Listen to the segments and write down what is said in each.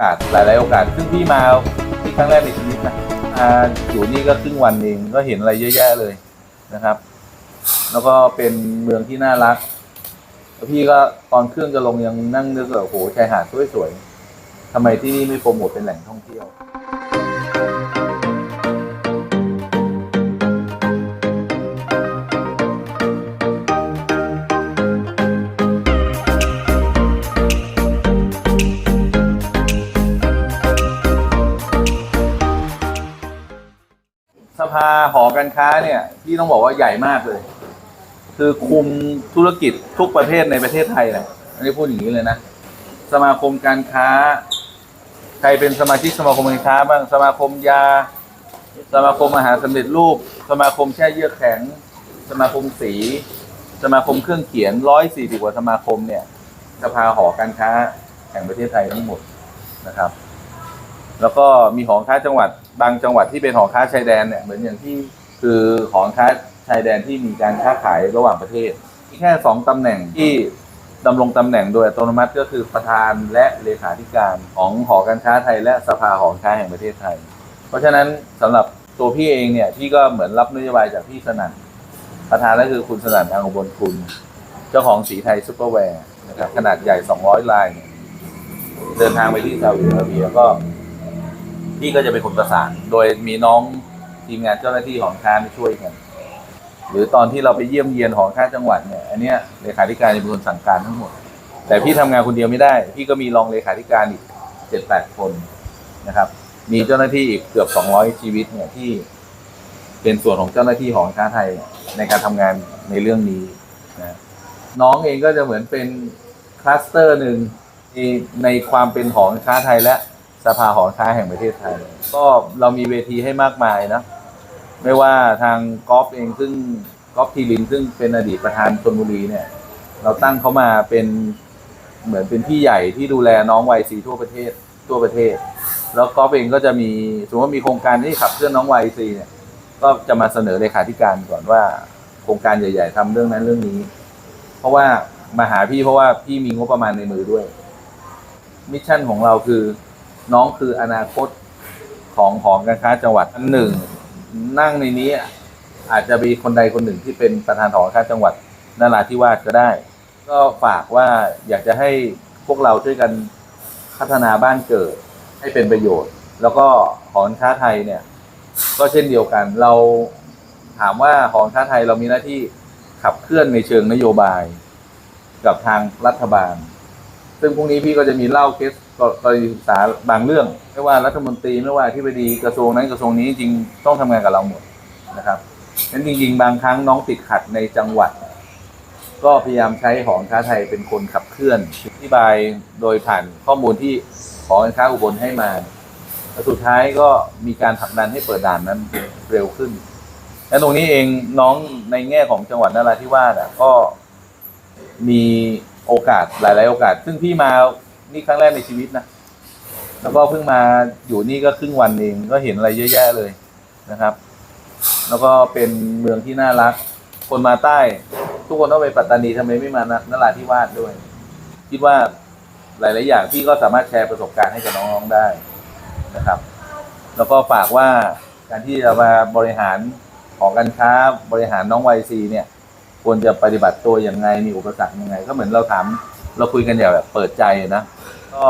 กาสหลาย ๆ โอกาสซึ่งพี่มาที่ครั้งแรกในชีวิตนะมาอยู่นี่ก็ครึ่งวันเองก็เห็นอะไรเยอะแยะเลยนะครับ แล้วก็เป็นเมืองที่น่ารักแล้วพี่ก็ตอนเครื่องจะลงยังนั่งนึกว่าโอ้โหชายหาดสวย ๆทำไมที่นี่ไม่โปรโมทเป็นแหล่งท่องเที่ยว หอการค้าเนี่ยที่ต้องบอกว่าใหญ่มากเลย คือคุมธุรกิจทุกประเภทในประเทศไทยแหละอันนี้พูดอย่างนี้เลยนะ สมาคมการค้า ใครเป็นสมาชิกสมาคมการค้าบ้างสมาคมยา สมาคมอาหารสำเร็จรูป สมาคมแช่เยือกแข็ง สมาคมสี สมาคมเครื่องเขียนร้อยสี่สิบกว่าสมาคมเนี่ยสภาหอการค้าแห่งประเทศไทยทั้งหมดนะครับ แล้วก็มีหอค้าจังหวัดบางจังหวัดที่เป็นหอค้าชายแดนเนี่ยเหมือนอย่างที่คือหอค้าชายแดนที่มีการค้าขายระหว่างประเทศ มีแค่สองตำแหน่งที่ดำรงตำแหน่งโดยอัตโนมัติก็คือประธานและเลขาธิการของหอการค้าไทย และสภาหอการค้าแห่งประเทศไทย เพราะฉะนั้นสำหรับตัวพี่เองเนี่ยพี่ก็เหมือนรับนโยบายจากพี่สนั่นประธานก็คือคุณสนั่นทางอุบลคุณ เจ้าของสีไทยซุปเปอร์แวร์นะครับขนาดใหญ่ 200 ลายเนี่ยเดินทางไปที่ซาอุดิอาระเบียก็ พี่ก็จะเป็นคนประสาน โดยมีน้องทีมงานเจ้าหน้าที่ของค้ามาช่วยกัน หรือตอนที่เราไปเยี่ยมเยียนของค้าจังหวัดเนี่ย อันเนี้ยเลขาธิการจะเป็นคนสั่งการทั้งหมด แต่พี่ทำงานคนเดียวไม่ได้ พี่ก็มีรองเลขาธิการอีกเจ็ดแปดคนนะครับ มีเจ้าหน้าที่อีกเกือบสองร้อยชีวิตเนี่ยที่เป็นส่วนของเจ้าหน้าที่ของค้าไทยในการทำงานในเรื่องนี้นะน้องเองก็จะเหมือนเป็นคลัสเตอร์หนึ่งในในความเป็นของค้าไทยและ สภาหอค้าแห่งประเทศไทย ก็เรามีเวทีให้มากมายนะ ไม่ว่าทางกอล์ฟเองซึ่งกอล์ฟทีลินซึ่งเป็นอดีตประธานชนบุรีเนี่ย เราตั้งเขามาเป็นเหมือนเป็นพี่ใหญ่ที่ดูแลน้องวัยซีทั่วประเทศทั่วประเทศ แล้วกอล์ฟเองก็จะมีสมมติว่ามีโครงการที่ขับเคลื่อนน้องวัยซีเนี่ย ก็จะมาเสนอเลขาธิการก่อนว่า โครงการใหญ่ ๆทำเรื่องนั้นเรื่องนี้ เพราะว่ามาหาพี่เพราะว่าพี่มีงบประมาณในมือด้วยมิชชั่นของเราคือ น้องคืออนาคตของหอการค้าจังหวัดอันหนึ่งนั่งในนี้อาจจะมีคนใดคนหนึ่งที่เป็นประธานหอการค้าจังหวัดนราธิวาสก็ได้ ก็ฝากว่าอยากจะให้พวกเราช่วยกันพัฒนาบ้านเกิดให้เป็นประโยชน์ แล้วก็หอการค้าไทยเนี่ย ก็เช่นเดียวกัน เราถามว่าหอการค้าไทยเรามีหน้าที่ขับเคลื่อนในเชิงนโยบาย กับทางรัฐบาล ซึ่งพรุ่งนี้พี่ก็จะมีเล่าเคสกรณีศึกษาบางเรื่อง ไม่ว่ารัฐมนตรีไม่ว่าที่ไปดีกระทรวงนั้นกระทรวงนี้จริงต้องทำงานกับเราหมดนะครับนั้นจริง ๆ บางครั้งน้องติดขัดในจังหวัด ก็พยายามใช้หอการค้าไทยเป็นคนขับเคลื่อนอธิบายโดยผ่านข้อมูลที่หอการค้าอุบลให้มาแล้วสุดท้ายก็มีการผลักดันให้เปิดด่านนั้นเร็วขึ้น และตรงนี้เองน้องในแง่ของจังหวัดนราธิวาสอะก็มี โอกาสหลาย ๆ โอกาส ซึ่งพี่มานี่ครั้งแรกในชีวิตนะแล้วก็เพิ่งมาอยู่นี่ก็ครึ่งวันเองก็เห็นอะไรเยอะแยะเลยนะครับ แล้วก็เป็นเมืองที่น่ารัก คนมาใต้ ทุกคนต้องไปปัตตานีทำไมไม่มานราธิวาสด้วย คิดว่าหลาย ๆ อย่างพี่ก็สามารถแชร์ประสบการณ์ให้กับน้อง ๆ ได้นะครับ แล้วก็ฝากว่าการที่จะมาบริหารของการค้าบริหารน้องวัยซีเนี่ย ควรจะปฏิบัติตัวยังไงมีอุปสรรคยังไง ก็เหมือนเราถามเราคุยกันอย่างแบบเปิดใจนะ ก็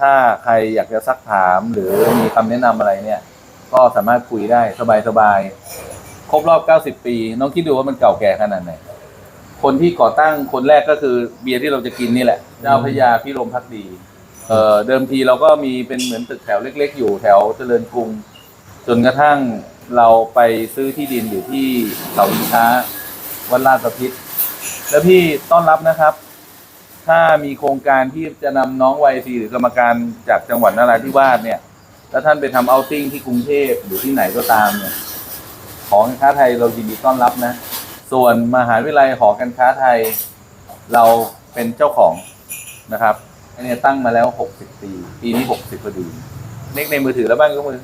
ถ้าใครอยากจะซักถามหรือมีคำแนะนำอะไรเนี่ย ก็สามารถคุยได้สบายๆครบรอบ 90 ปี น้องคิดดูว่ามันเก่าแก่ขนาดไหนคนที่ก่อตั้งคนแรกก็คือเบียร์ที่เราจะกินนี่แหละเจ้าพระยาพิรมพักดีเออเดิมทีเราก็มีเป็นเหมือนตึกแถวเล็ก ๆ อยู่แถวเจริญกรุง จนกระทั่งเราไปซื้อที่ดินอยู่ที่เขาอินค้า วัดลาดประพิษแล้วพี่ต้อนรับนะครับ ถ้ามีโครงการที่จะนำน้องวัยซีหรือกรรมการจากจังหวัดนราธิวาสเนี่ยแล้วท่านไปทำเอาติ้งที่กรุงเทพหรือที่ไหนก็ตามเนี่ยหอการค้าไทยเรายินดีต้อนรับนะ ส่วนมหาวิทยาลัยหอการค้าไทย เราเป็นเจ้าของนะครับอันนี้ตั้งมาแล้ว 60 ปี ปีนี้ 60พอดีเน็กในมือถือแล้วบ้างก็มือ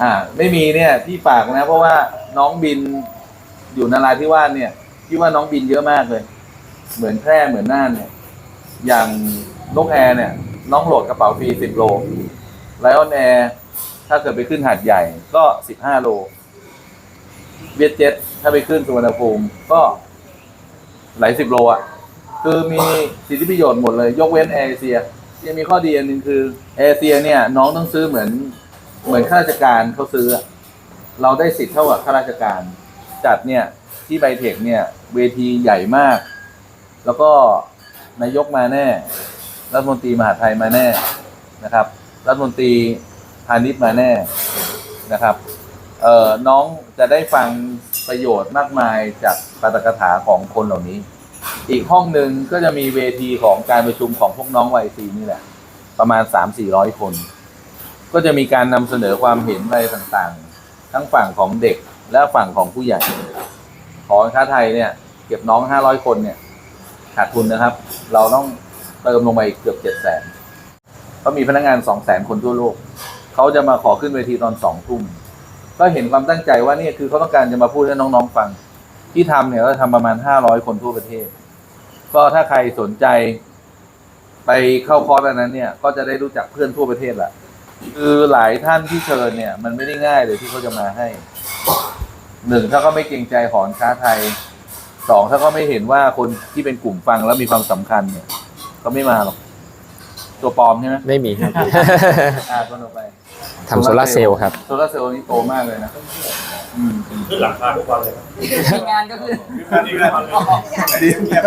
อ่า ไม่มีเนี่ยที่ฝากนะ เพราะว่าน้องบิน อยู่นาราธิวาสเนี่ยที่ว่าน้องบินเยอะมากเลย เหมือนแพร่เหมือนน่านเนี่ย อย่างนกแอร์เนี่ย น้องโหลดกระเป๋าฟรีสิบโลไลออนแอร์ถ้าเกิดไปขึ้นหาดใหญ่ก็สิบห้าโล เวียดเจ็ตถ้าไปขึ้นสุวรรณภูมิก็หลายสิบโลอะ คือมีสิทธิประโยชน์หมดเลย ยกเว้นแอร์เอเชียยังมีข้อดีอันหนึ่งคือแอร์เอเชียเนี่ย น้องต้องซื้อเหมือนเหมือนข้าราชการเขาซื้อ เราได้สิทธิ์เท่ากับข้าราชการ จัดเนี่ยที่ไบเทคเนี่ยเวทีใหญ่มาก แล้วก็นายกมาแน่ รัฐมนตรีมหาไทยมาแน่นะครับ รัฐมนตรีพาณิชย์มาแน่นะครับเอ่อน้องจะได้ฟังประโยชน์มากมายจากปาฐกถาของคนเหล่านี้ อีกห้องหนึ่งก็จะมีเวทีของการประชุมของพวกน้องวัยซีนี่แหละ ประมาณสามสี่ร้อยคน ก็จะมีการนำเสนอความเห็นอะไรต่างๆ ทั้งฝั่งของเด็ก และฝั่งของผู้ใหญ่ ของค้าไทยเนี่ย เก็บน้องห้าร้อยคนเนี่ยขาดทุนนะครับ เราต้องเติมลงไปอีกเกือบเจ็ดแสนก็มีพนักงานสองแสนคนทั่วโลก เขาจะมาขอขึ้นเวทีตอนสองทุ่มก็เห็นความตั้งใจว่านี่คือเขาต้องการจะมาพูดให้น้องๆฟัง ที่ทำเนี่ยก็ทำประมาณห้าร้อยคนทั่วประเทศ ก็ถ้าใครสนใจไปเข้าคอร์สอันนั้นเนี่ย ก็จะได้รู้จักเพื่อนทั่วประเทศแหละคือหลายท่านที่เชิญเนี่ย มันไม่ได้ง่ายเลยที่เขาจะมาให้ หนึ่งถ้าก็ไม่เกรงใจหอนค้าไทยสองถ้าก็ไม่เห็นว่าคนที่เป็นกลุ่มฟังแล้วมีความสำคัญเนี่ย ก็ไม่มาหรอก ตัวปลอมใช่ไหมไม่มีครับ อ่าคนออกไปทำโซลาร์เซลล์ครับ โซลาร์เซลล์นี่โตมากเลยนะอืมขึ้นหลังคาทุกวันเลยครับมีงานก็คือขึ้นอีกแล้วครับดีเงียบ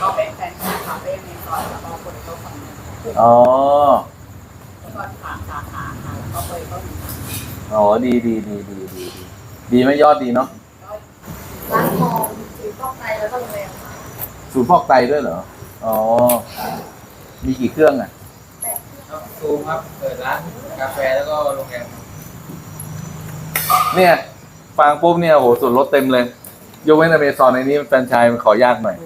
เราเป็นแฟนคลับคาเฟ่ในซอยแล้วก็คนเขาฟังอ๋อก็ผ่านสาขาค่ะแล้วก็ไปก็มีอ๋อดีดีดีดีดี ดีดีไหมยอดดีเนาะร้านทองซื้อฟอกไตแล้วก็โรงแรมค่ะศูนย์ฟอกไตด้วยเหรอ อ๋อ มีกี่เครื่องอะซูมครับ เปิดร้านกาแฟแล้วก็โรงแรมเนี่ยฟังปุ๊บเนี่ยโหส่วนลดเต็มเลย ยกเว้นอเมซอนในนี้แฟรนไชายมันขอยากหน่อย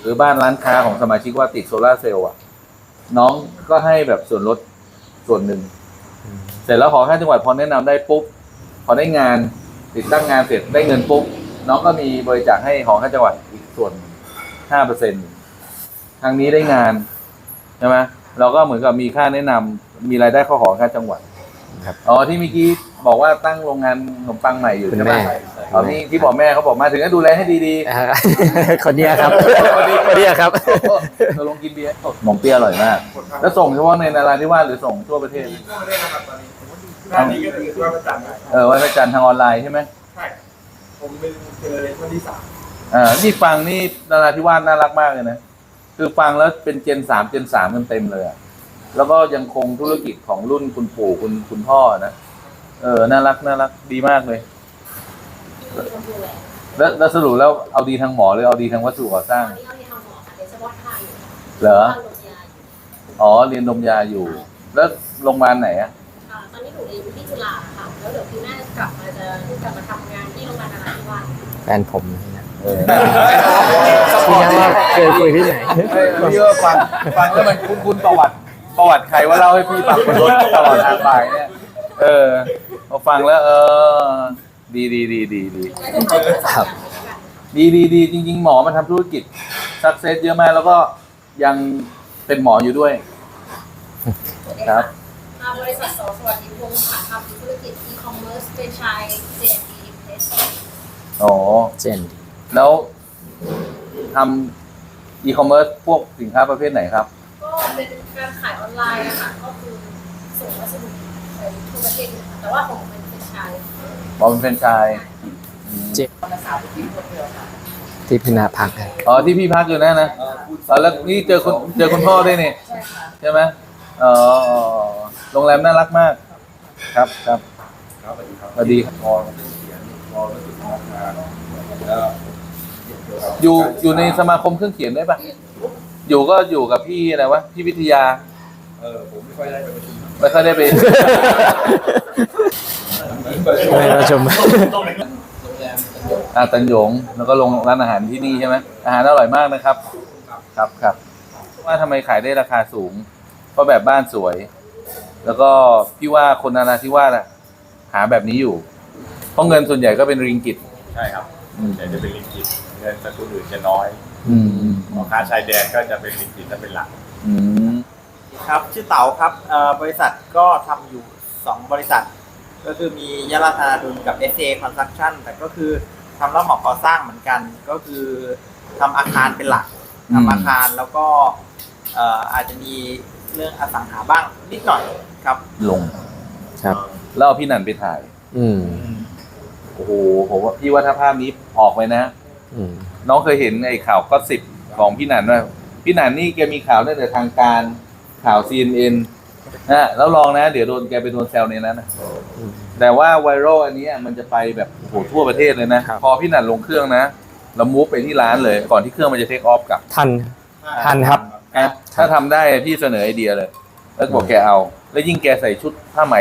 หรือบ้านร้านค้าของสมาชิกว่าติดโซลาร์เซลล์อะ น้องก็ให้แบบส่วนลดส่วนหนึ่ง เสร็จแล้วขอค่าจังหวัดพอแนะนำได้ปุ๊บ พอได้งาน ติดตั้งงานเสร็จได้เงินปุ๊บน้องก็มีบริจาคให้ของค่าจังหวัดอีกส่วนห้าเปอร์เซ็นทางนี้ได้งานใช่ไหมเราก็เหมือนกับมีค่าแนะนำมีรายได้เข้าของค่าจังหวัดครับอ๋อที่เมื่อกี้บอกว่าตั้งโรงงานขนมปังใหม่อยู่คุณใช่ไหมแม่อ๋อที่ที่บอกแม่เขาบอกมาถึงก็ดูแลให้ดีอ่าคนเนี้ยครับคนเนี้ยครับๆเราลงกินเบียร์หมองเปี๊ยะอร่อยมาก แล้วส่งเฉพาะในนาราธิวาสหรือส่งทั่วประเทศทั่วประเทศนะครับตอนนี้ ร้านนี้ก็คือว่าประจำนะเออวันพระจันทร์ทางออนไลน์ใช่ไหมใช่ผมเป็นเจอเลยวันที่สามอ่านี่ฟังนี่นาราธิวาสน่ารักมากเลยนะคือฟังแล้วเป็นเจนสามเจนสามกันเต็มเลยอะแล้วก็ยังคงธุรกิจของรุ่นคุณปู่คุณคุณพ่อนะเออน่ารักน่ารักดีมากเลย แล้วแล้วสรุปแล้วเอาดีทางหมอหรือเอาดีทางวัสดุก่อสร้าง ตอนนี้เราเรียนทางหมอค่ะเป็นเฉพาะทางอยู่เหรอ ทางโรงพยาบาลอยู่อ๋อเรียนดมยาอยู่ แล้วโรงพยาบาลไหนอะ จุฬาค่ะ แล้วเดี๋ยวปีหน้าจะกลับมาจะกลับมาทำงานที่โรงพยาบาลนราธิวาสแฟนผมนะเออพี่ยังว่าเคยคุยที่ไหนเฮ้ยพี่ก็ฟังฟังแล้วมันคุ้นๆประวัติประวัติใครว่าเล่าให้พี่ฟังบนรถตลอดทางไปเนี่ยเออพอฟังแล้วเออ ดีดีดีดีดีครับดีดีดีจริง ๆ หมอมันทำธุรกิจสักเซสเยอะมากแล้วก็ยังเป็นหมออยู่ด้วย ครับอ่า บริษัทสสวัสดิพงศ์ค่ะทำธุรกิจ e-commerce เป็นชาย JD Impress อ๋อ เจนแล้วทำอีคอมเมิร์ซพวกสินค้าประเภทไหนครับ ก็เป็นการขายออนไลน์อะค่ะก็คือส่งวัสดุไปทั่วประเทศเลยค่ะแต่ว่าของผมเป็นเป็นชายหมอเป็นแฟรนไชายอืมภาษาที่คนเดียวค่ะที่พินาพักครับอ๋อที่พี่พักอยู่นั่นนะอ๋อแล้วนี่เจอคนเจอคุณพ่อด้วยนี่ใช่ค่ะ ใช่ไหมอ๋ออ๋อ โรงแรมน่ารักมาก ครับครับครับสวัสดีครับสวัสดีครับพอเรื่องเขียนพอเรื่องทำงานแล้วอยู่อยู่ในสมาคมเครื่องเขียนได้ปะอยู่ก็อยู่กับพี่อะไรวะพี่วิทยา เออผมไม่ค่อยได้ไปประชุมไม่ค่อยได้ไปไม่ประชุมโรงแรมเป็นยกอาตันหยงแล้วก็ลงร้านอาหารที่นี่ใช่ไหมอาหารอร่อยมากนะครับ ครับครับว่าทำไมขายได้ราคาสูง เพราะแบบบ้านสวย แล้วก็พี่ว่าคนนาราธิวาสอะหาแบบนี้อยู่ เพราะเงินส่วนใหญ่ก็เป็นริงกิต ใช่ครับอืม แต่จะเป็นลิงกิตเงินสกุลอื่นจะน้อยอืมอืมของค้าชายแดนก็จะเป็นลิงกิตจะเป็นหลัก อืม ครับชื่อเต๋าครับเอ่อบริษัทก็ทำอยู่ 2 บริษัท ก็คือมียะลาธนาดุลกับ SA Construction แต่ก็คือทำรับเหมาก่อสร้างเหมือนกัน ก็คือทำอาคารเป็นหลักอืม ทำอาคารแล้วก็เอ่ออาจจะมี เรื่องอสังหาบ้างนิดหน่อยครับ ลง ครับ แล้วเอาพี่นันไปถ่าย อืม โอ้โหผมว่าพี่ว่าถ้าภาพนี้ออกไปนะ อืม น้องเคยเห็นไอ้ข่าวก็สิบของพี่นันว่าพี่นันนี่แกมีข่าวตั้งแต่ทางการข่าว CNN นะแล้วลองนะ เดี๋ยวโดนแกไปโดนแซวในนั้นนะอืมแต่ว่าไวรัลอันเนี้ยมันจะไปแบบโอ้โหทั่วประเทศเลยนะครับพอพี่นันลงเครื่องนะเรามูฟไปที่ร้านเลย ก่อนที่เครื่องมันจะเทคออฟกลับ ทัน ทันครับนะ ถ้าทำได้พี่เสนอไอเดียเลย แล้วบอกแกเอา แล้วยิ่งแกใส่ชุดผ้าไหม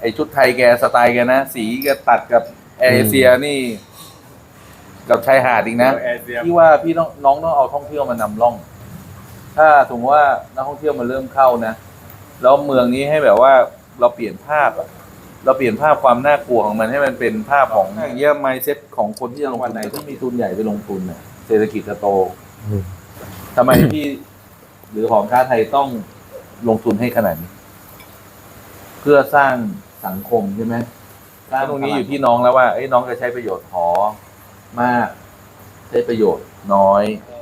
ไอชุดไทยแกสไตล์แกนะ สีแกตัดกับแอร์เอเชียนี่ กับชายหาดอีกนะ แอร์เซียพี่ว่าพี่ต้องน้องต้องเอาท่องเที่ยวมานำร่อง ถ้าสมมติว่านักท่องเที่ยวมันเริ่มเข้านะ แล้วเมืองนี้ให้แบบว่าเราเปลี่ยนภาพอะเราเปลี่ยนภาพความน่ากลัวของมันให้มันเป็นภาพของอย่างเงี้ยไมเซ็ตของคนที่จะลงทุนไหนที่มีทุนใหญ่ไปลงทุนเนี่ยเศรษฐกิจจะโตอืม ทำไมพี่ห รือหอการค้าไทยต้องลงทุนให้ขนาดนี้ เพื่อสร้างสังคมใช่ไหมสร้างตรงนี้อยู่ที่น้องแล้วว่าไอ้ยน้องจะใช้ประโยชน์หอมาก ใช้ประโยชน์น้อยเอ